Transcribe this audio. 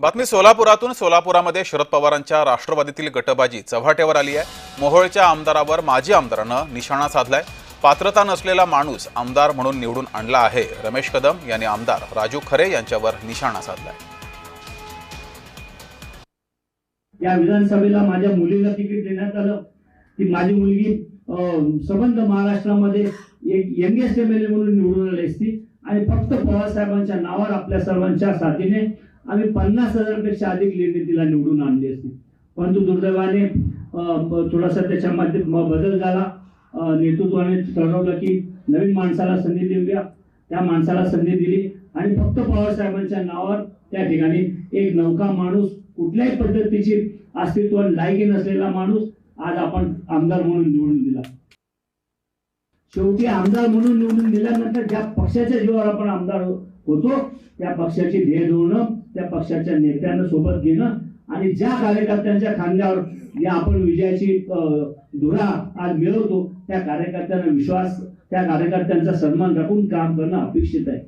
बातमी सोलापुरातून सोलापुरामध्ये शरद पवारांच्या राष्ट्रवादीतील गटबाजी चव्हाट्यावर आली आहे. मोहोळच्या आमदारावर माजी आमदारानं निशाणा साधलाय. पात्रता नसलेला माणूस आमदार म्हणून निवडून आणला आहे. रमेश कदम यांनी आमदार राजू खरे यांच्यावर निशाणा साधलाय. या विधानसभेला माझ्या मुलीला तिकीट देण्यात आलं. ती माझी मुलगी संबंध महाराष्ट्रामध्ये एक यंगेस्ट एम एल ए म्हणून निवडून आली असती. आणि फक्त पवारसाहेबांच्या नावावर आपल्या सर्वांच्या साथीने आम्ही पन्नास हजारपेक्षा अधिक लिहिणे तिला निवडून आणली असती. परंतु दुर्दैवाने थोडासा त्याच्यामध्ये बदल झाला. नेतृत्वाने ठरवलं की नवीन माणसाला संधी देऊया. त्या माणसाला संधी दिली आणि फक्त पवारसाहेबांच्या नावावर त्या ठिकाणी एक नौका माणूस कुठल्याही पद्धतीची अस्तित्व लायकी नसलेला माणूस आज आपण आमदार म्हणून निवडून दिला. शेवटी आमदार म्हणून निवडून दिल्यानंतर ज्या पक्षाच्या जीवावर आपण आमदार होतो त्या पक्षाची ध्येय धोरणं त्या पक्षाच्या नेत्यांना सोबत घेणं आणि ज्या कार्यकर्त्यांच्या खांद्यावर या आपण विजयाची धुरा आज मिळवतो त्या कार्यकर्त्यांना विश्वास त्या कार्यकर्त्यांचा सन्मान राखून काम करणं अपेक्षित आहे.